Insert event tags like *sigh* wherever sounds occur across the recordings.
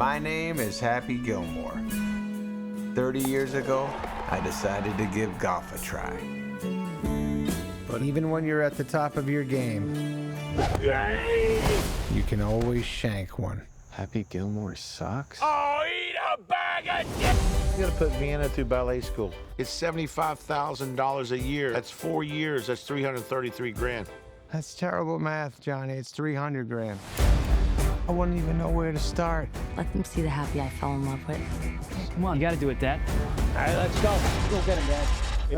My name is Happy Gilmore. 30 years ago, I decided to give golf a try. But even when you're at the top of your game, you can always shank one. Happy Gilmore sucks? Oh, eat a bag of dicks! I'm gonna put Vienna through ballet school. It's seventy-five thousand dollars a year. That's four years. That's three hundred thirty-three grand. That's terrible math, Johnny. It's 300 grand. I wouldn't even know where to start. Let them see the happy I fell in love with. Come on, you gotta do it, Dad. All right, let's go. Go get him, Dad.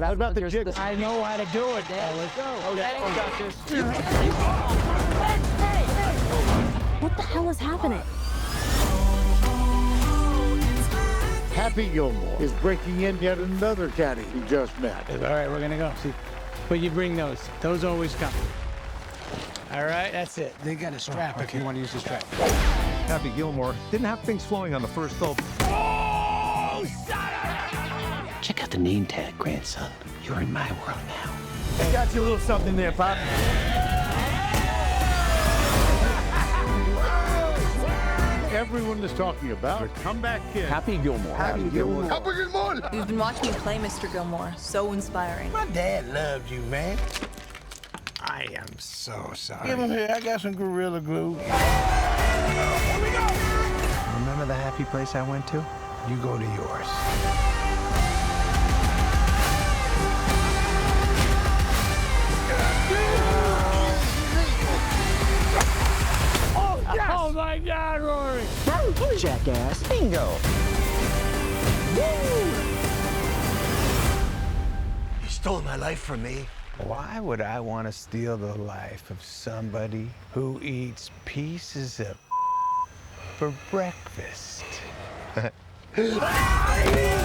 What about the chick? I know how to do it, Dad. let's go. Oh, Dad, I got this. What the hell is happening? Happy Gilmore is breaking in yet another caddy he just met. All right, we're gonna go. See, but you bring those. Those always come. All right, that's it. They got a strap if you want to use the strap. Happy Gilmore didn't have things flowing on the first hole. Oh, Check out the name tag, grandson. You're in my world now. I Got you a little something there, Pop. Everyone is talking about the comeback kid. Happy Gilmore. Happy Gilmore. Happy Gilmore. You've been watching you play, Mr. Gilmore. So inspiring. My dad loved you, man. I am so sorry. Give him here. I got some Gorilla Glue. Remember the happy place I went to? You go to yours. Oh, oh my God, Rory! Jackass. Bingo. You stole my life from me. Why would I want to steal the life of somebody who eats pieces of *laughs* for breakfast? *laughs*